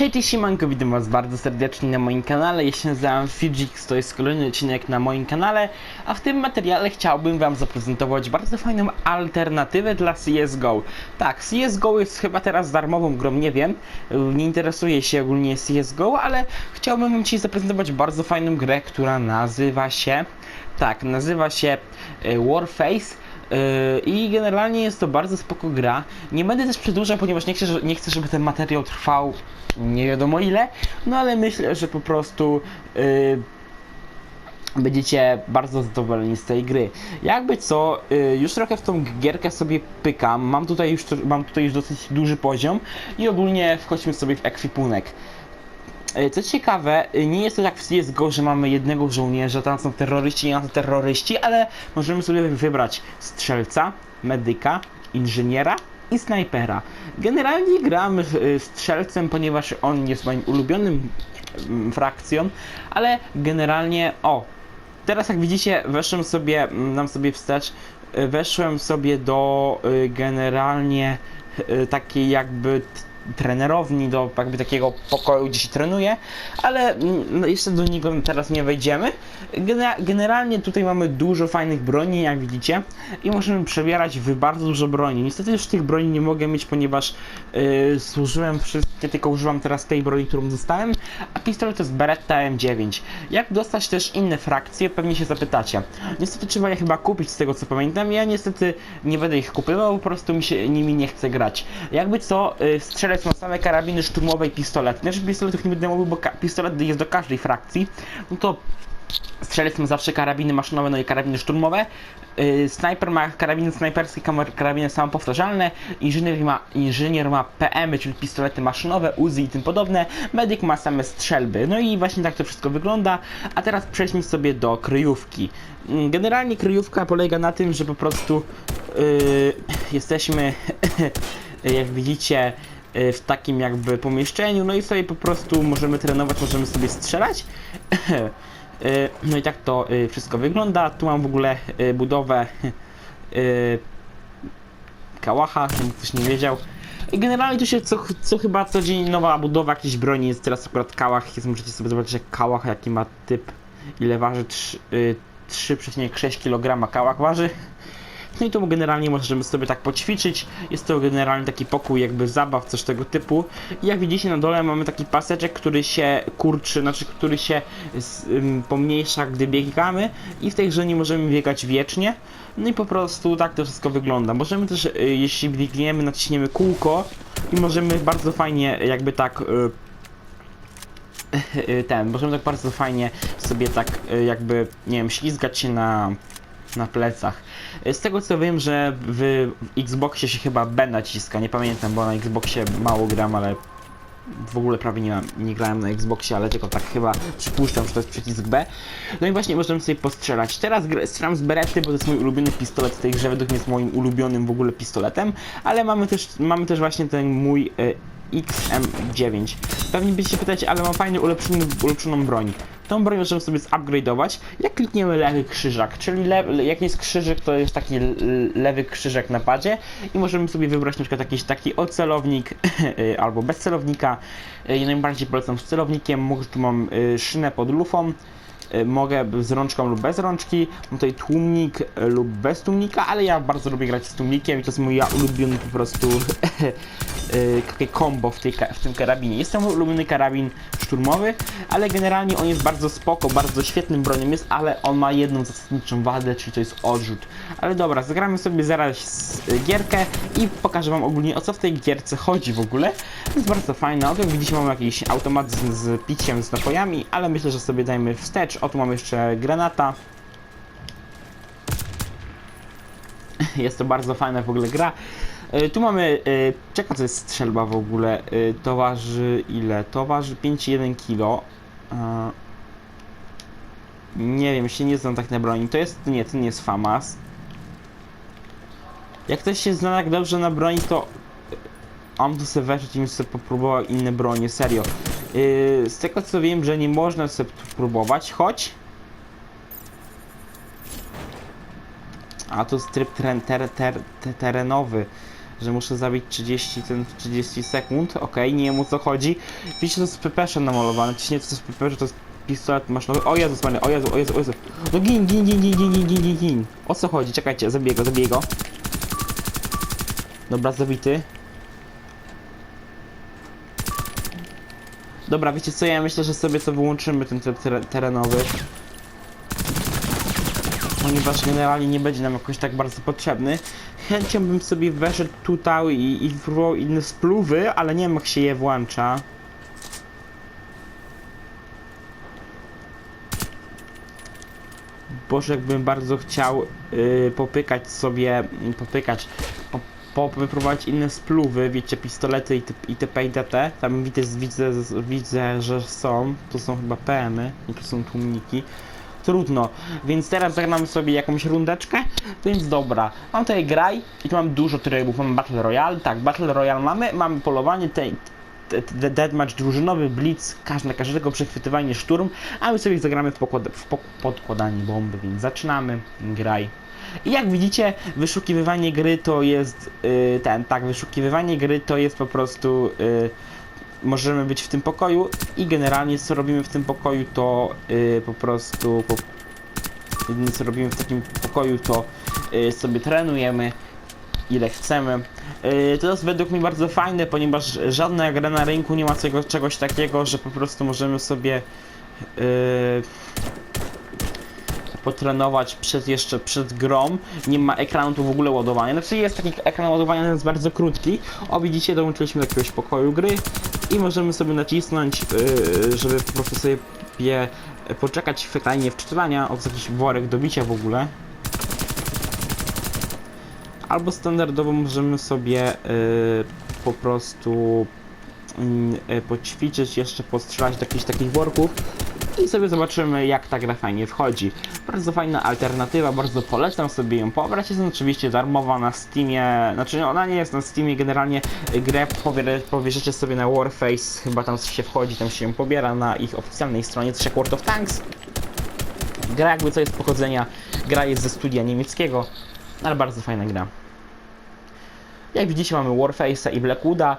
Hej, siemanko, witam was bardzo serdecznie na moim kanale. Ja się nazywam Fidgix, to jest kolejny odcinek na moim kanale, a w tym materiale chciałbym wam zaprezentować bardzo fajną alternatywę dla CSGO. Tak, CSGO jest chyba teraz darmową grą, nie wiem, nie się ogólnie CSGO, ale chciałbym wam dzisiaj zaprezentować bardzo fajną grę, która nazywa się, tak, nazywa się e, Warface. Yy, I generalnie jest to bardzo spoko gra. Nie będę też przedłużał, ponieważ nie chcę, nie chcę, żeby ten materiał trwał nie wiadomo ile. No ale myślę, że po prostu yy, będziecie bardzo zadowoleni z tej gry. Jakby co, yy, już trochę w tą gierkę sobie pykam. Mam tutaj już, mam tutaj już dosyć duży poziom i ogólnie wchodźmy sobie w ekwipunek. E, Co ciekawe, e, nie jest to jak w CSGO, że mamy jednego żołnierza, tam są terroryści i antyterroryści, ale możemy sobie wybrać strzelca, medyka, inżyniera i snajpera. Generalnie gramy e, strzelcem, ponieważ on jest moim ulubionym mm, frakcją, ale generalnie, o, teraz jak widzicie, weszłem sobie, mm, dam sobie wstecz, weszłem sobie do generalnie takiej jakby trenerowni, do jakby takiego pokoju, gdzie się trenuje, ale mm, no, jeszcze do niego teraz nie wejdziemy. Gene- Generalnie tutaj mamy dużo fajnych broni, jak widzicie, i możemy przebierać w bardzo dużo broni. Niestety już tych broni nie mogę mieć, ponieważ yy, służyłem wszystkie, tylko używam teraz tej broni, którą dostałem, a pistolet to jest Beretta M9. Jak dostać też inne frakcje, pewnie się zapytacie. Niestety trzeba je chyba kupić z tego co pamiętam, ja niestety nie będę ich kupywał, po prostu mi się nimi nie chce grać. Jakby co, yy, ma same karabiny szturmowe i pistolety. Znaczy pistoletów nie będę mówił, bo pistolet jest do każdej frakcji, no to Strzelec ma zawsze karabiny maszynowe, no i karabiny szturmowe. Yy, snajper ma karabiny snajperskie, karabiny samopowtarzalne. Inżynier ma, inżynier ma PM, czyli pistolety maszynowe, Uzi i tym podobne. Medyk ma same strzelby. No i właśnie tak to wszystko wygląda. A teraz przejdźmy sobie do kryjówki. Mm, Generalnie kryjówka polega na tym, że po prostu yy, jesteśmy, jak widzicie, w takim jakby pomieszczeniu, no i sobie po prostu możemy trenować, możemy sobie strzelać. Y, No i tak to y, wszystko wygląda. Tu mam w ogóle y, budowę y, kałacha, żeby ktoś nie wiedział. Generalnie tu się co, co chyba co dzień nowa budowa jakiejś broni jest. Teraz akurat kałach jest, możecie sobie zobaczyć jak kałach, jaki ma typ, ile waży, trz- y, 3,6 kg kałach waży. No i tu generalnie możemy sobie tak poćwiczyć. Jest to generalnie taki pokój jakby zabaw, coś tego typu. I jak widzicie na dole mamy taki paseczek, który się kurczy, znaczy który się pomniejsza, gdy biegamy. I w tej grze nie możemy biegać wiecznie. No i po prostu tak to wszystko wygląda. Możemy też, y, jeśli biegniemy, naciśniemy kółko i możemy bardzo fajnie jakby tak... Y, y, ten, możemy tak bardzo fajnie sobie tak jakby, nie wiem, ślizgać się na, na plecach. Z tego co wiem, że w, Xboxie się chyba B naciska, nie pamiętam, bo na Xboxie mało gram, ale w ogóle prawie nie, nie grałem na Xboxie, ale tylko tak chyba przypuszczam, że to jest przycisk B. No i właśnie możemy sobie postrzelać. Teraz strzelam z Berety, bo to jest mój ulubiony pistolet w tej grze, według mnie jest moim ulubionym w ogóle pistoletem, ale mamy też, mamy też właśnie ten mój y, XM9. Pewnie będziecie pytać, ale mam fajny ulepszony, ulepszoną broń. Tą broń możemy sobie zupgrade'ować, jak klikniemy lewy krzyżak, czyli le, le- jak jest krzyżyk, to jest taki lewy krzyżak na padzie i możemy sobie wybrać na przykład jakiś taki ocelownik y, albo bez celownika. Y, Ja najbardziej polecam z celownikiem, tu mam y, szynę pod lufą, mogę z rączką lub bez rączki, mam tutaj tłumnik y, lub bez tłumnika, ale ja bardzo lubię grać z tłumnikiem i to jest mój ja ulubiony po prostu y, takie combo w, tej, w tym karabinie. Jest to mój ulubiony karabin szturmowy, ale generalnie on jest bardzo spoko, bardzo świetnym bronią jest, ale on ma jedną zasadniczą wadę, czyli to jest odrzut. Ale dobra, zagramy sobie zaraz y, gierkę i pokażę wam ogólnie o co w tej gierce chodzi w ogóle. Jest bardzo fajna, oto jak widzicie mamy jakiś automat z, z piciem, z napojami, ale myślę, że sobie dajmy wstecz. O tu mamy jeszcze granata. Jest to bardzo fajna w ogóle gra. Y, Tu mamy, y, czekam co jest strzelba w ogóle, Y, to waży ile? To waży 5,1 kg. Nie wiem, się nie znam tak na broni. To jest, nie, to nie jest FAMAS. Jak ktoś się zna tak dobrze na broni, to on to sobie weszedł i sobie popróbował inne bronie, serio. Yy, z tego co wiem, że nie można sobie próbować, choć... A to jest tryb teren, ter, ter, ter, terenowy, że muszę zabić 30 ten 30 sekund. Okej, okay, nie wiem o co chodzi. Widzicie, to jest pepesze namalowane. Ciśnie to jest pepesze, to jest pistolet maszynowy. O Jezus, Mary, o Jezu, o Jezu, o Jezu. No gin, gin, gin, gin, gin, gin, gin, gin. O co chodzi? Czekajcie, zabiję go, zabiję go. Dobra, zabity. Dobra, wiecie co, ja myślę, że sobie to wyłączymy, ten tryb tere- terenowy. Ponieważ generalnie nie będzie nam jakoś tak bardzo potrzebny. Chęcią bym sobie weszedł tutaj i, i próbował inne spluwy, ale nie wiem jak się je włącza. Boże, jakbym bardzo chciał yy, popykać sobie, popykać, po, po, wypróbować inne spluwy, wiecie, pistolety i, te- i TP i DT. Tam widzę, widzę, widzę, że są, to są chyba PM-y, to są tłumniki. Trudno, więc teraz zagramy sobie jakąś rundeczkę, więc dobra, mam tutaj graj i tu mam dużo trybów, mam Battle Royale, tak, Battle Royale mamy, mamy polowanie, te, te, te deathmatch drużynowy, blitz, każde, każdego przechwytywanie, szturm, a my sobie zagramy w, pokład, w pok- podkładanie bomby, więc zaczynamy, graj. I jak widzicie, wyszukiwywanie gry to jest y, ten, tak, wyszukiwywanie gry to jest po prostu y, możemy być w tym pokoju i generalnie co robimy w tym pokoju to y, po prostu po, co robimy w takim pokoju to y, sobie trenujemy ile chcemy. Y, to jest według mnie bardzo fajne, ponieważ żadna gra na rynku nie ma tego, czegoś takiego, że po prostu możemy sobie y, potrenować przed jeszcze przed grą. Nie ma ekranu tu w ogóle ładowania. Znaczy jest taki ekran ładowania, jest bardzo krótki. O widzicie, dołączyliśmy do jakiegoś pokoju gry i możemy sobie nacisnąć, yy, żeby po prostu sobie je poczekać w ekranie od jakiś worek do bicia w ogóle. Albo standardowo możemy sobie yy, po prostu yy, poćwiczyć, jeszcze postrzelać do jakichś takich worków i sobie zobaczymy jak ta gra fajnie wchodzi. Bardzo fajna alternatywa, bardzo polecam sobie ją pobrać. Jest oczywiście darmowa na Steamie, znaczy ona nie jest na Steamie, generalnie grę powie- pobierzecie sobie na Warface, chyba tam się wchodzi, tam się ją pobiera na ich oficjalnej stronie, też jak World of Tanks. Gra jakby co jest pochodzenia, gra jest ze studia niemieckiego, ale bardzo fajna gra. Jak widzicie mamy Warface'a i Blackwooda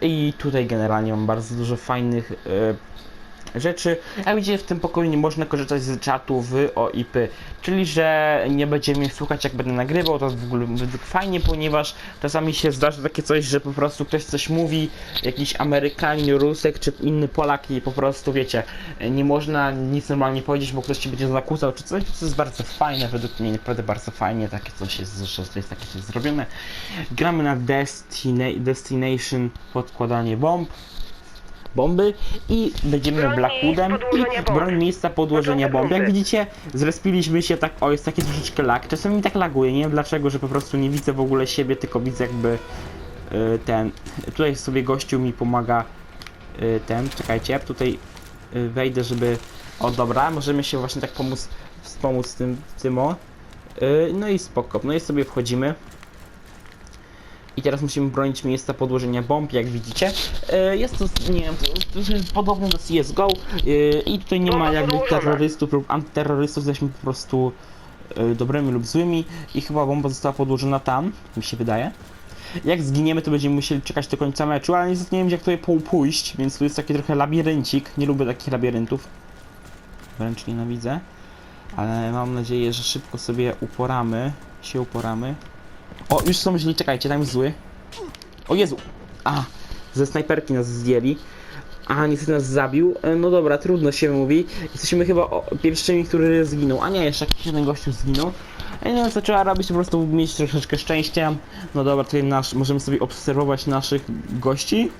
i tutaj generalnie mam bardzo dużo fajnych e, rzeczy. Jak widzicie w tym pokoju nie można korzystać z czatu w OIP, czyli że nie będziemy mnie słuchać jak będę nagrywał, to jest w ogóle według fajnie, ponieważ czasami się zdarza takie coś, że po prostu ktoś coś mówi, jakiś Amerykanin, Rusek czy inny Polak i po prostu wiecie, nie można nic normalnie powiedzieć, bo ktoś ci będzie zakłócał czy coś, to jest bardzo fajne, według mnie naprawdę bardzo fajnie, takie coś jest, to jest takie coś zrobione. Gramy na Destina Destination podkładanie bomb bomby i będziemy Blackwoodem i broń miejsca podłożenia Początek bomb. Jak widzicie, zrespiliśmy się tak, o jest taki troszeczkę lag. Czasami mi tak laguje, nie wiem dlaczego, że po prostu nie widzę w ogóle siebie, tylko widzę jakby y, ten, tutaj sobie gościu mi pomaga y, ten, czekajcie, tutaj y, wejdę, żeby, o dobra, możemy się właśnie tak pomóc, wspomóc tym, tym o. No i spoko, no i sobie wchodzimy. I teraz musimy bronić miejsca podłożenia bomb, jak widzicie. E, Jest to, nie wiem, to jest podobne do CSGO e, i tutaj nie ma Bomba jakby terrorystów lub antyterrorystów, jesteśmy po prostu e, dobrymi lub złymi i chyba bomba została podłożona tam, mi się wydaje. Jak zginiemy, to będziemy musieli czekać do końca meczu, ale niestety nie wiem, jak tutaj pół pójść, więc tu jest taki trochę labiryncik. Nie lubię takich labiryntów. Wręcz nienawidzę. Ale mam nadzieję, że szybko sobie uporamy. Się uporamy. O, już są źli, czekajcie, tam jest zły. O Jezu! A, ze snajperki nas zdjęli. A, niestety nas zabił. E, No dobra, trudno się mówi. Jesteśmy chyba pierwszymi, który zginął. A nie, jeszcze jakiś jeden gościu zginął. E, No co trzeba robić, po prostu mieć troszeczkę szczęścia. No dobra, tutaj nasz, możemy sobie obserwować naszych gości.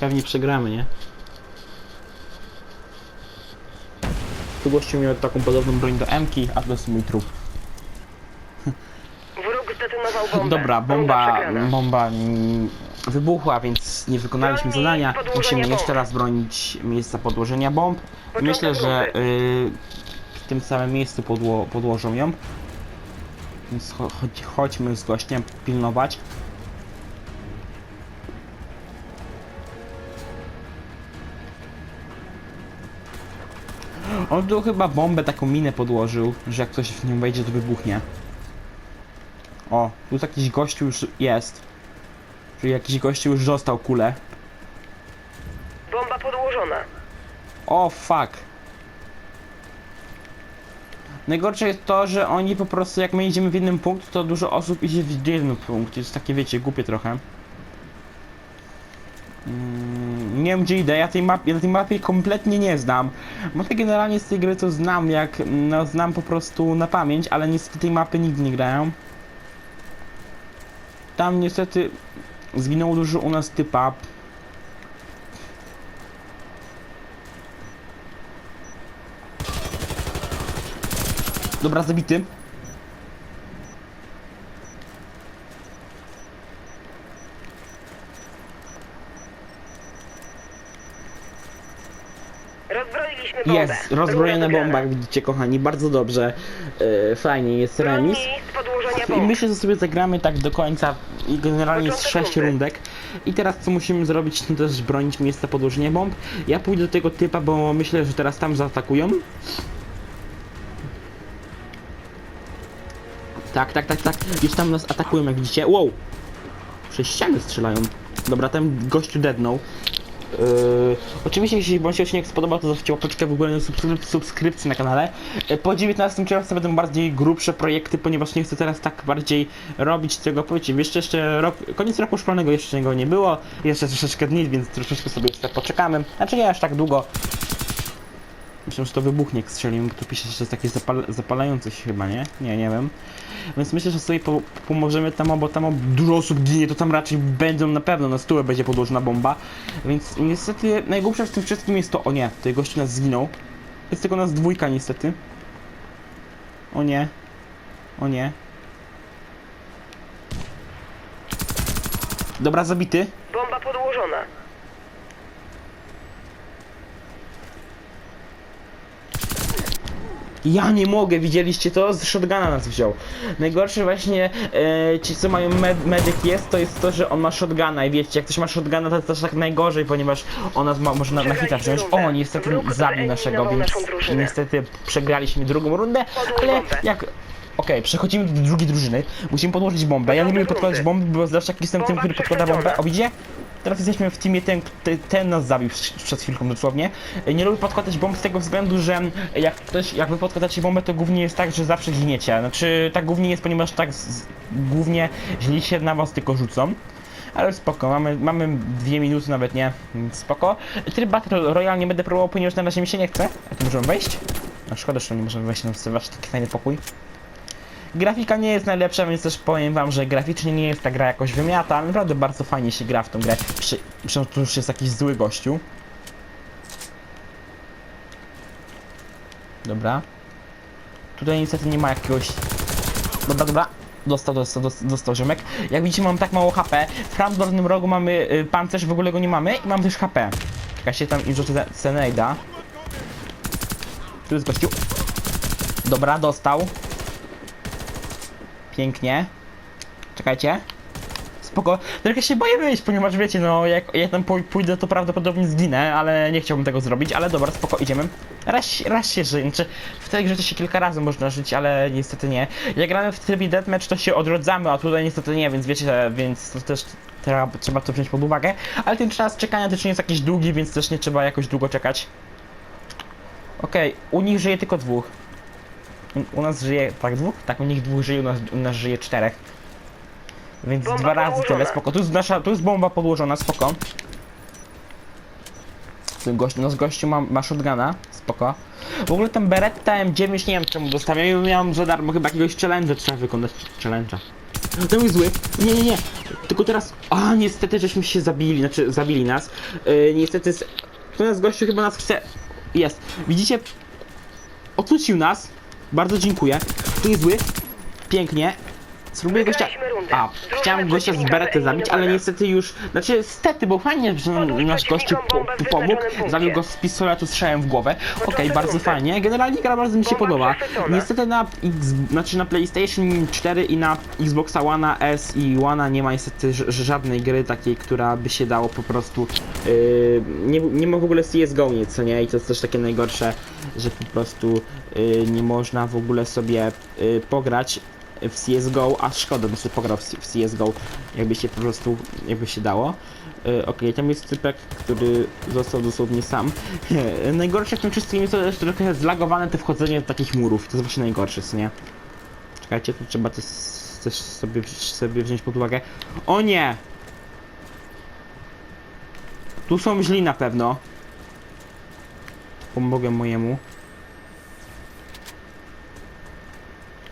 Pewnie przegramy, nie? Tu gościu miał taką podobną broń do M-ki, a to jest mój trup. Wróg zdetonował bombę. Dobra, bomba, przegrana. bomba mm, wybuchła, więc nie wykonaliśmy Broni zadania. podłożenia Musimy bomb. jeszcze raz bronić miejsca podłożenia bomb. Początek Myślę, że y, w tym samym miejscu podło, podłożą ją. Więc cho chodź, chodźmy z gościem pilnować. On tu chyba bombę, taką minę podłożył, że jak ktoś w nią wejdzie, to wybuchnie. O, tu jakiś gościu już jest. Czyli jakiś gościu już dostał kulę. Bomba podłożona. O, fuck. Najgorsze jest to, że oni po prostu, jak my idziemy w jeden punkt, to dużo osób idzie w jeden punkt. Jest takie, wiecie, głupie trochę. Nie wiem gdzie idę, ja tej, map, ja tej mapy kompletnie nie znam. Mapy generalnie z tej gry to znam, jak, no znam po prostu na pamięć, ale niestety tej mapy nigdy nie grałem. Tam niestety zginęło dużo u nas typa. Dobra, zabity. Rozbroiliśmy bombę. Jest, rozbrojona bomba, jak widzicie kochani, bardzo dobrze. E, fajnie, jest remis. I myślę, że sobie zagramy tak do końca i generalnie z Początek 6 rundy. rundek. I teraz co musimy zrobić, to też bronić miejsca podłożenia bomb. Ja pójdę do tego typa, bo myślę, że teraz tam zaatakują. Tak, tak, tak, tak. Już tam nas atakują, jak widzicie. Wow! Przez ściany strzelają. Dobra, ten gościu deadnął. Yy, oczywiście, jeśli Wam się odcinek spodobał, to zostawcie łapeczkę w ogóle subskryp- subskrypcji na kanale. Yy, po 19 czerwca będą bardziej grubsze projekty, ponieważ nie chcę teraz tak bardziej robić tego, powiecie, jeszcze, jeszcze rok, koniec roku szkolnego jeszcze go nie było, jeszcze troszeczkę dni, więc troszeczkę sobie jeszcze poczekamy. Znaczy nie aż tak długo. Myślę, że to wybuchnie, jak strzeliłem, bo tu pisze, że jest takie zapal zapalające się chyba, nie? Nie, nie wiem. Więc myślę, że sobie po pomożemy tam, bo tam dużo osób ginie, to tam raczej będą na pewno na stół będzie podłożona bomba. Więc niestety najgłupsze w tym wszystkim jest to, o nie, tutaj gościu nas zginął. Jest tylko nas dwójka niestety. O nie. O nie. Dobra, zabity. Bomba podłożona. Ja nie mogę, widzieliście to? Z shotguna nas wziął. Najgorsze właśnie, e, ci co mają med medyk jest, to jest to, że on ma shotguna i wiecie, jak ktoś ma shotguna to jest też tak najgorzej, ponieważ on nas ma, może na, na hita wziąć. O, niestety zabił naszego, więc niestety przegraliśmy drugą rundę, ale jak... Okej, przechodzimy do drugiej drużyny. Musimy podłożyć bombę. Ja nie lubię podkładać bomby, bo zawsze jak jestem tym, który podkłada bombę. O, widzicie? Teraz jesteśmy w teamie, ten, ten, ten nas zabił przed chwilką dosłownie. Nie lubię podkładać bomb z tego względu, że jak ktoś, jak wy podkładacie bombę, to głównie jest tak, że zawsze giniecie. Znaczy, tak głównie jest, ponieważ tak z, głównie źli się na was tylko rzucą. Ale spoko, mamy, mamy dwie minuty, nawet nie, spoko. Tryb Battle Royale nie będę próbował, ponieważ na razie mi się nie chce. A tu możemy wejść? A szkoda, że nie możemy wejść na wasz taki fajny pokój. Grafika nie jest najlepsza, więc też powiem wam, że graficznie nie jest ta gra jakoś wymiata, ale naprawdę bardzo fajnie się gra w tą grę. Przy, przy, tu już jest jakiś zły gościu. Dobra. Tutaj niestety nie ma jakiegoś... Dobra, dobra. Dostał, dostał, dostał, dostał ziomek. Jak widzicie mam tak mało HP. W prawym dolnym rogu mamy y, pancerz, w ogóle go nie mamy i mam też HP. Czekajcie, tam im rzucę Senejda. Tu jest gościu. Dobra, dostał. Pięknie. Czekajcie. Spoko. Trochę się boję wyjść, ponieważ wiecie, no jak ja tam pój- pójdę, to prawdopodobnie zginę, ale nie chciałbym tego zrobić, ale dobra, spoko, idziemy. Raz, raz się żyje, znaczy w tej grze to się kilka razy można żyć, ale niestety nie. Jak gramy w trybie deathmatch, to się odrodzamy, a tutaj niestety nie, więc wiecie, więc to też trzeba, trzeba to wziąć pod uwagę. Ale ten czas czekania też nie jest jakiś długi, więc też nie trzeba jakoś długo czekać. Okej, u nich żyje tylko dwóch. U, u nas żyje, tak dwóch? Tak, u nich dwóch żyje, u nas, u nas żyje czterech. Więc Bomba dwa razy tyle, podłożona. spoko. Tu jest nasza, tu jest bomba podłożona, spoko. Gość, no z gościu ma, ma shotguna, spoko. W ogóle ten Beretta M9 nie wiem czemu dostałem, ja miałem za darmo chyba jakiegoś challenge trzeba wykonać. Challenge'a. Ten jest zły. Nie, nie, nie. Tylko teraz. A, niestety żeśmy się zabili, znaczy zabili nas. Yy, niestety. z- gościu chyba nas chce. Jest. Widzicie? Odsucił nas. Bardzo dziękuję. Tu jest zły. Pięknie. Spróbuję gościa... A, chciałem gościa z berety zabić, ale niestety już... Znaczy, stety, bo fajnie, że nasz gościu po, pomógł. Zabił go z pistoletu, strzałem w głowę. Okej, Początek bardzo fajnie. Generalnie gra bardzo mi się podoba. Niestety na X... Znaczy na PlayStation 4 i na Xboxa One S i One nie ma niestety żadnej gry takiej, która by się dało po prostu... Yy, nie, nie ma w ogóle CSGO nic, co nie? I to jest też takie najgorsze, że po prostu yy, nie można w ogóle sobie yy, pograć w CSGO, a szkoda, bym sobie pograł w CSGO, jakby się po prostu, jakby się dało. Yy, Okej, tam jest typek, który został dosłownie sam. Najgorsze w tym wszystkim jest to, że trochę zlagowane to wchodzenie do takich murów, to jest właśnie najgorsze, co nie? Czekajcie, tu trzeba też, też sobie, sobie wziąć pod uwagę. O nie! Tu są źli na pewno. Pomogę mojemu.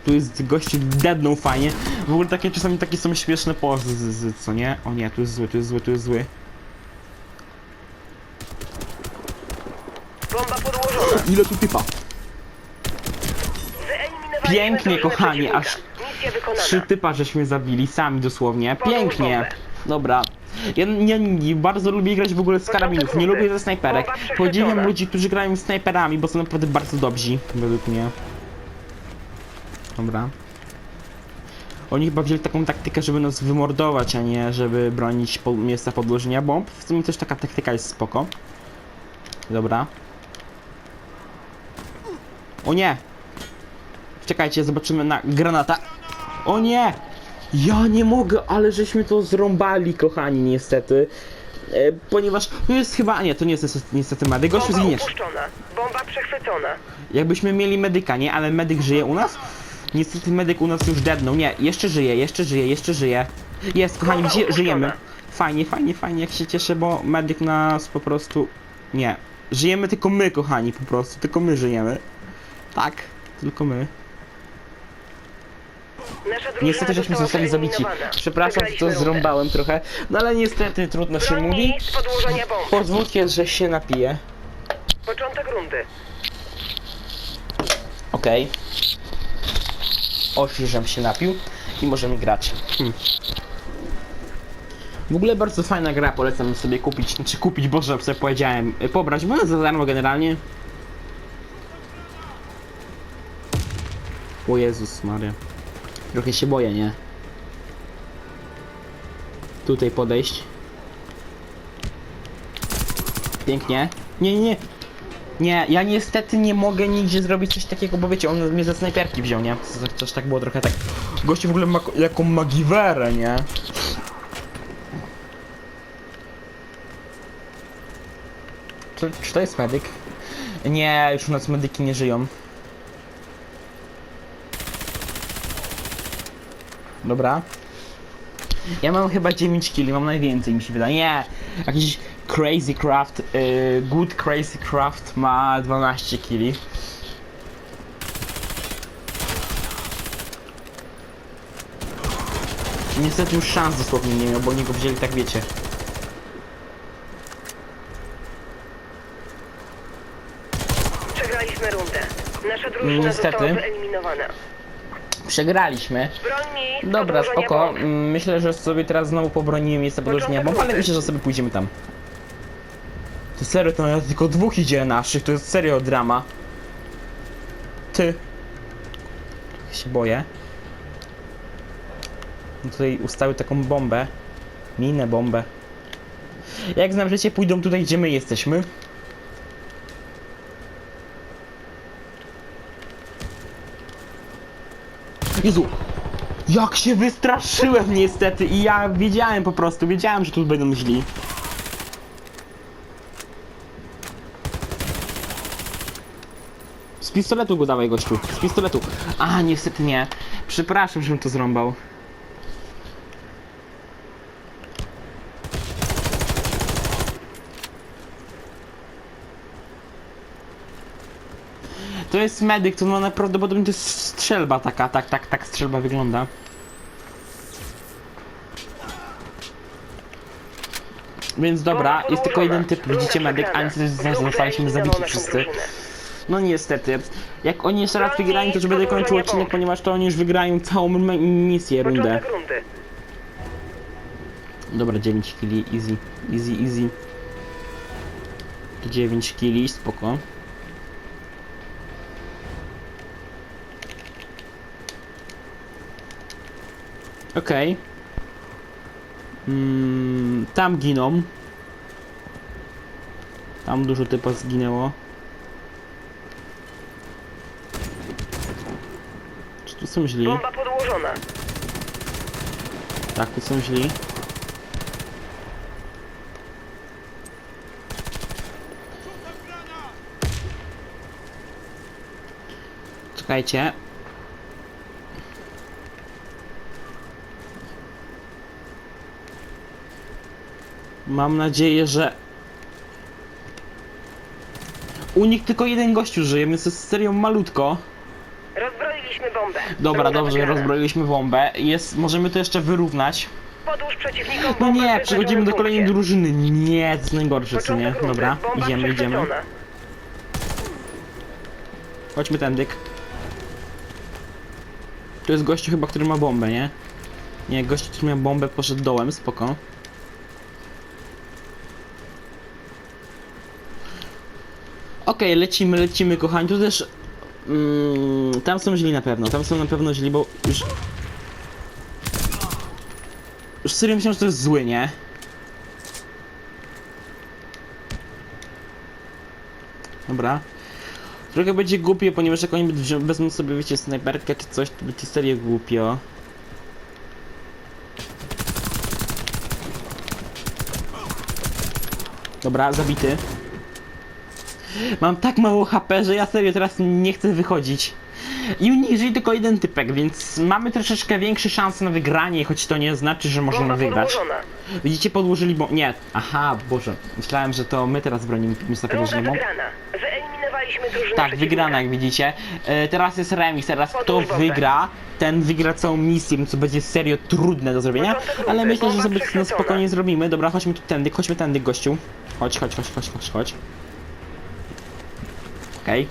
Tu jest gościu deadną fajnie. W ogóle takie czasami takie są śmieszne pozy, z- z- co nie? O nie, tu jest zły, tu jest zły, tu jest zły. Bomba podłożona. Ile tu typa? Pięknie, kochani, aż. Trzy typa żeśmy zabili, sami dosłownie. Pięknie. Dobra. Ja, ja nie, bardzo lubię grać w ogóle z karabinów, nie lubię ze snajperek. Podziwiam ludzi, którzy grają snajperami, bo są naprawdę bardzo dobrzy, według mnie. Dobra. Oni chyba wzięli taką taktykę, żeby nas wymordować, a nie żeby bronić po, miejsca podłożenia bomb. W sumie też taka taktyka jest spoko. Dobra. O nie! Czekajcie, zobaczymy na granata. O nie! Ja nie mogę, ale żeśmy to zrąbali, kochani, niestety. E, ponieważ tu jest chyba. Nie, to nie jest niestety, niestety medyk. Gościu Bomba zginiesz. upuszczona. Bomba przechwycona. Jakbyśmy mieli medyka, nie? Ale medyk żyje u nas? Niestety medyk u nas już deadnął. Nie, jeszcze żyje, jeszcze żyje, jeszcze żyje. Jest, kochani, ży żyjemy. Fajnie, fajnie, fajnie, jak się cieszę, bo medyk nas po prostu... Nie. Żyjemy tylko my, kochani, po prostu. Tylko my żyjemy. Tak, tylko my. Niestety żeśmy zostali zabici. Przepraszam, że to zrąbałem trochę. No ale niestety trudno się mówi. Pozwólcie, że się napiję. Początek rundy. Okej. Okay. Żem się napił i możemy grać. Hmm. W ogóle bardzo fajna gra, polecam sobie kupić, czy kupić, boże, sobie powiedziałem, y, pobrać, bo za darmo generalnie. O Jezus Maria. Trochę się boję, nie? Tutaj podejść. Pięknie. Nie, nie, nie. Nie, ja niestety nie mogę nigdzie zrobić coś takiego, bo wiecie, on mnie ze snajperki wziął, nie? Coś, tak było trochę tak... Gościu w ogóle ma jaką magiwerę, nie? Czy, czy to jest medyk? Nie, już u nas medyki nie żyją. Dobra. Ja mam chyba 9 kili, mam najwięcej mi się wydaje. Nie! Jakiś Crazy Craft, y, Good Crazy Craft ma 12 kili. Niestety już szans dosłownie nie miał, bo oni go wzięli tak wiecie. Przegraliśmy rundę. Nasza drużyna Niestety. została wyeliminowana. Przegraliśmy. Dobra, spoko. Mm, Myślę, że sobie teraz znowu pobronimy miejsce podłożenia bomb, ale myślę, że sobie pójdziemy tam. To serio, to ja tylko dwóch idzie naszych, to jest serio drama. Ty. Się boję. No Tutaj ustawił taką bombę. Minę bombę. Jak znam życie, pójdą tutaj, gdzie my jesteśmy. Jezu! Jak się wystraszyłem niestety i ja wiedziałem po prostu, wiedziałem, że tu będą źli. Z pistoletu go dawaj gościu, z pistoletu. A, niestety nie. Przepraszam, żebym to zrąbał. Jest medyk, to no najprawdopodobniej to jest strzelba taka, tak, tak, tak strzelba wygląda. Więc dobra, jest tylko jeden typ, widzicie medyk, a niestety zostaliśmy zabici wszyscy. No niestety. Jak oni jeszcze raz wygrają, to już będę kończył odcinek, ponieważ to oni już wygrają całą misję, rundę. Dobra, 9 kili, easy, easy, easy. 9 kili, spoko. Okej. Mm, tam giną. Tam dużo typa zginęło. Czy tu są źli? Bomba podłożona. Tak, tu są źli. Czekajcie. Mam nadzieję, że u nich tylko jeden gościu żyje, więc jest serio malutko. Rozbroiliśmy bombę. Dobra, Runda dobrze, wygrana. rozbroiliśmy bombę. Jest, możemy to jeszcze wyrównać. Podłóż przeciwnikom No bombę w nie, wyznaczonym przechodzimy do kolejnej punkcie. drużyny. Nie, to jest najgorsze, co nie? Początek rundy. Dobra, Bomba idziemy, idziemy. przechwycona. Chodźmy tędyk. Tu jest gościu chyba, który ma bombę, nie? Nie, gościu, który miał bombę, poszedł dołem, spoko. Okej, lecimy, lecimy, kochani. Tu też... Mm, tam są źli na pewno, tam są na pewno źli, bo już... Już serio myślałem, że to jest zły, nie? Dobra. Trochę będzie głupio, ponieważ jak oni wezmą sobie, wiecie, snajperkę czy coś, to będzie serio głupio. Dobra, zabity. Mam tak mało HP, że ja serio teraz nie chcę wychodzić. I u nich żyje tylko jeden typek, więc mamy troszeczkę większe szanse na wygranie, choć to nie znaczy, że możemy Bomba wygrać. podłożona. Widzicie, podłożyli bo... Nie. Aha, Boże. Myślałem, że to my teraz bronimy miejsca Runda podłożonego. wygrana. Wyeliminowaliśmy drużynę Tak, przeciwnika. wygrana jak widzicie. E, teraz jest remis, teraz kto Podłóż bombę. wygra, ten wygra całą misję, co będzie serio trudne do zrobienia. Początek rundy. Ale myślę, że Bomba sobie to przechwycona. spokojnie zrobimy. Dobra, chodźmy tu tędy, chodźmy tędy, gościu. Chodź, chodź, chodź, chodź, chodź, chodź. Okej.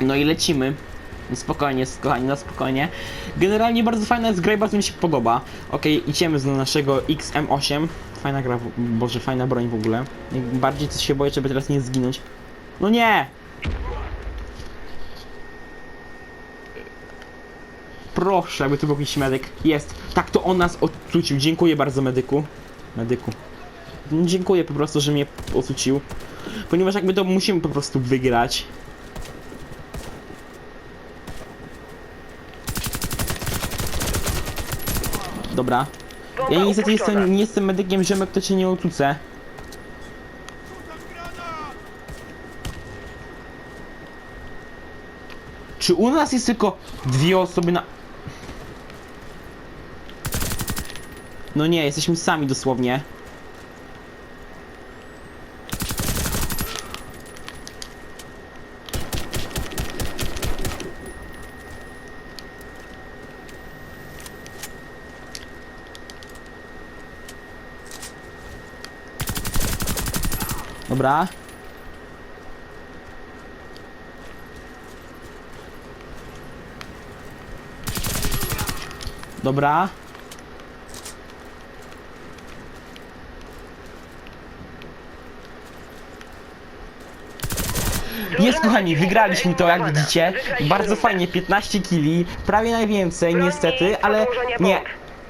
No i lecimy. Spokojnie, kochani, no spokojnie. Generalnie bardzo fajna jest gra i bardzo mi się podoba. Okej, idziemy do naszego XM8. Fajna gra, boże, fajna broń w ogóle. Bardziej coś się boję, żeby teraz nie zginąć. No nie! Proszę, aby tu był jakiś medyk. Jest. Tak, to on nas odcucił. Dziękuję bardzo, medyku. Medyku. Dziękuję po prostu, że mnie ocucił. Ponieważ jakby to musimy po prostu wygrać. Dobra. Ja niestety jestem, nie jestem medykiem, ziomek, to cię nie ocucę. Czy u nas jest tylko dwie osoby na... No nie, jesteśmy sami dosłownie. Dobra. Dobra. Jest kochani, wygraliśmy to jak widzicie. Bardzo fajnie, 15 kili, prawie najwięcej niestety, ale nie,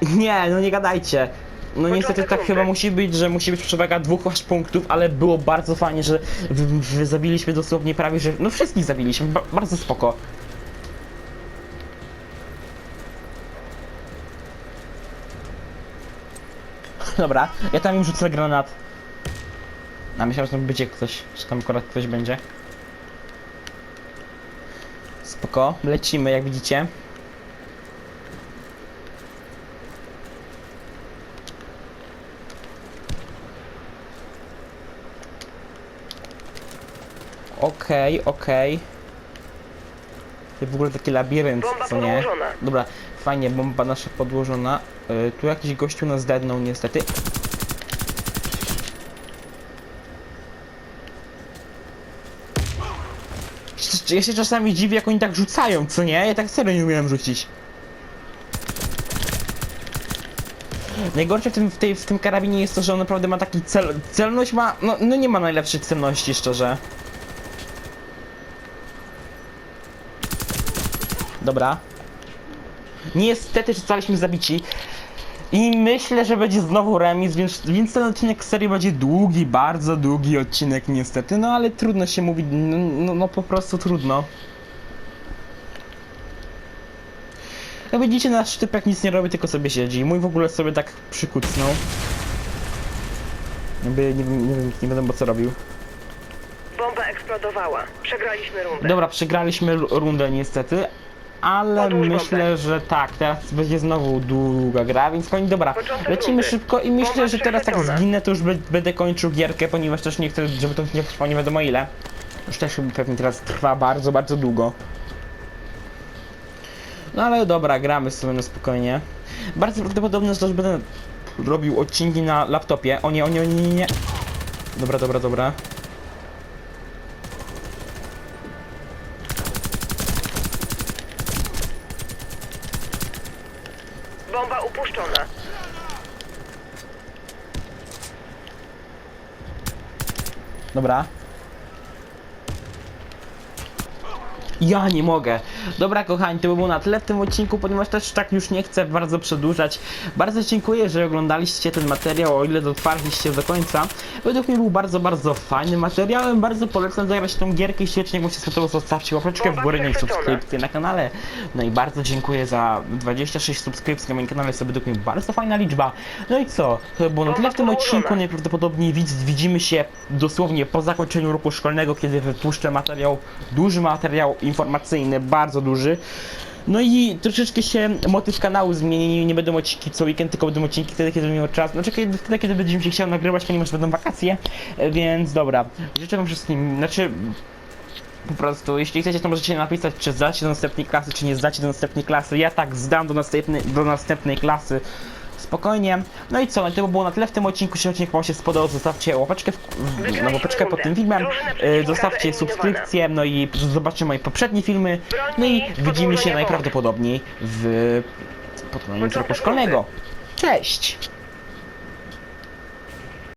nie, no nie gadajcie. No niestety tak chyba musi być, że musi być przewaga dwóch aż punktów, ale było bardzo fajnie, że w, w, zabiliśmy dosłownie prawie, że no wszystkich zabiliśmy, ba, bardzo spoko. Dobra, ja tam im rzucę granat. A myślałem, że tam będzie ktoś, że tam akurat ktoś będzie. Spoko, lecimy jak widzicie. Okej, okej. To w ogóle taki labirynt, Bomba co nie? podłożona. Dobra, fajnie, bomba nasza podłożona. Y, tu jakiś gościu nas dednął niestety. ja się czasami dziwię, jak oni tak rzucają, co nie? Ja tak serio nie umiem rzucić. Najgorsze w tym, w, tej, w tym karabinie jest to, że on naprawdę ma taki cel... Celność ma... No, no nie ma najlepszej celności, szczerze. Dobra. Niestety zostaliśmy zabici. I myślę, że będzie znowu remis, więc, więc ten odcinek serii będzie długi, bardzo długi odcinek niestety, no ale trudno się mówić, no, no, no po prostu trudno. Jak widzicie, nasz typek nic nie robi, tylko sobie siedzi. Mój w ogóle sobie tak przykucnął. Jakby nie, wiem- nie wiem, nie wiadomo co robił. Bomba eksplodowała. Przegraliśmy rundę. Dobra, przegraliśmy rundę niestety, ale Podłóż myślę, że tak, teraz będzie znowu długa gra, więc koniec, dobra, lecimy szybko i myślę, że teraz tak zginę, to już będę kończył gierkę, ponieważ też nie chcę, żeby to nie trwało nie wiadomo ile. Już też pewnie teraz trwa bardzo, bardzo długo. No ale dobra, gramy sobie na spokojnie. Bardzo prawdopodobne jest to, że będę robił odcinki na laptopie. O nie, o nie, o nie, nie. Dobra, dobra, dobra. Bomba upuszczona. Dobra. Ja nie mogę. Dobra, kochani, to by było na tyle w tym odcinku, ponieważ też tak już nie chcę bardzo przedłużać. Bardzo dziękuję, że oglądaliście ten materiał, o ile dotrwaliście do końca. Według mnie był bardzo, bardzo fajny materiałem. Bardzo polecam zagrać tą gierkę. Jeśli odcinek mu się spodobał, zostawcie łapeczkę w górę, nie subskrypcję na kanale. No i bardzo dziękuję za 26 subskrypcji na moim kanale, jest to według mnie bardzo fajna liczba. No i co? To by było na tyle w tym odcinku. Najprawdopodobniej widz, widzimy się dosłownie po zakończeniu roku szkolnego, kiedy wypuszczę materiał, duży materiał informacyjny, bardzo duży. No i troszeczkę się motyw kanału zmieni, nie będą odcinki co weekend, tylko będą odcinki wtedy, kiedy miał czas. Znaczy kiedy, wtedy, kiedy będziemy się chciał nagrywać, ponieważ będą wakacje, więc dobra. Życzę wam wszystkim, znaczy po prostu, jeśli chcecie, to możecie napisać, czy zdacie do następnej klasy, czy nie zdacie do następnej klasy. Ja tak zdam do następnej, do następnej klasy. Spokojnie. No i co, to by było na tyle w tym odcinku. Jeśli odcinek wam się spodobał, zostawcie łapeczkę, w, w, no, łapeczkę pod tym filmem, e, zostawcie subskrypcję, no i zobaczcie moje poprzednie filmy. No i widzimy się najprawdopodobniej w pod koniec roku szkolnego. Cześć!